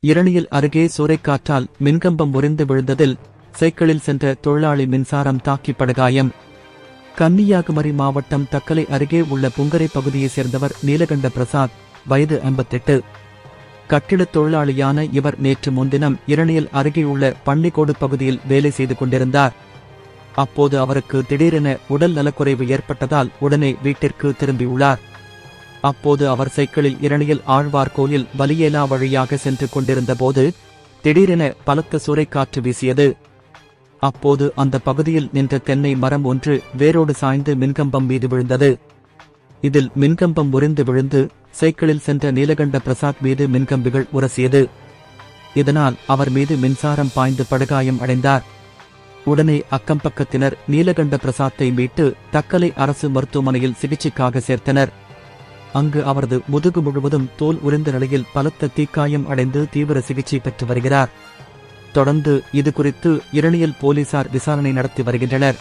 இரணியல் அருகே சூறைக்காற்றால் மின்கம்பம் முறிந்து விழுந்ததில் சைக்கிளில் சென்ற தொழிலாளி மின்சாரம் தாக்கி படுகாயம் கன்னியாகுமரி மாவட்டம் தக்கலை அருகே உள்ள புங்கரை பகுதியைச் சேர்ந்தவர் நீலகண்ட பிரசாத் வயது ஐம்பத்தெட்டு. கட்டிடத் தொழிலாளியான இவர் நேற்று முன்தினம் இரணியல் அருகேயுள்ள பன்னிக்கோடு பகுதியில் வேலை செய்து கொண்டிருந்தார். அப்போது அவருக்கு திடீரென உடல் நலக்குறைவு ஏற்பட்டதால் உடனே வீட்டிற்கு திரும்பியுள்ளார். அப்போது அவர் சைக்கிளில் இரணியல் ஆழ்வார்கோயில் வலியேலா வழியாக சென்று கொண்டிருந்தபோது திடீரென பலத்த சூறைக்காற்று வீசியது. அப்போது அந்த பகுதியில் நின்ற தென்னை மரம் ஒன்று வேரோடு சாய்ந்து மின்கம்பம் மீது விழுந்தது. இதில் மின்கம்பம் உறிந்து விழுந்து சைக்கிளில் சென்ற நீலகண்ட பிரசாத் மீது மின்கம்பிகள் உரசியது. இதனால் அவர் மீது மின்சாரம் பாய்ந்து படுகாயம் அடைந்தார். உடனே அக்கம்பக்கத்தினர் நீலகண்ட பிரசாத்தை மீட்டு தக்கலை அரசு மருத்துவமனையில் சிகிச்சைக்காக சேர்த்தனர். அங்கு அவரது முதுகு முழுவதும் தோல் உரிந்த நிலையில் பலத்த தீக்காயம் அடைந்து தீவிர சிகிச்சை பெற்று வருகிறார். தொடர்ந்து இது குறித்து இரணியல் போலீசார் விசாரணை நடத்தி வருகின்றனர்.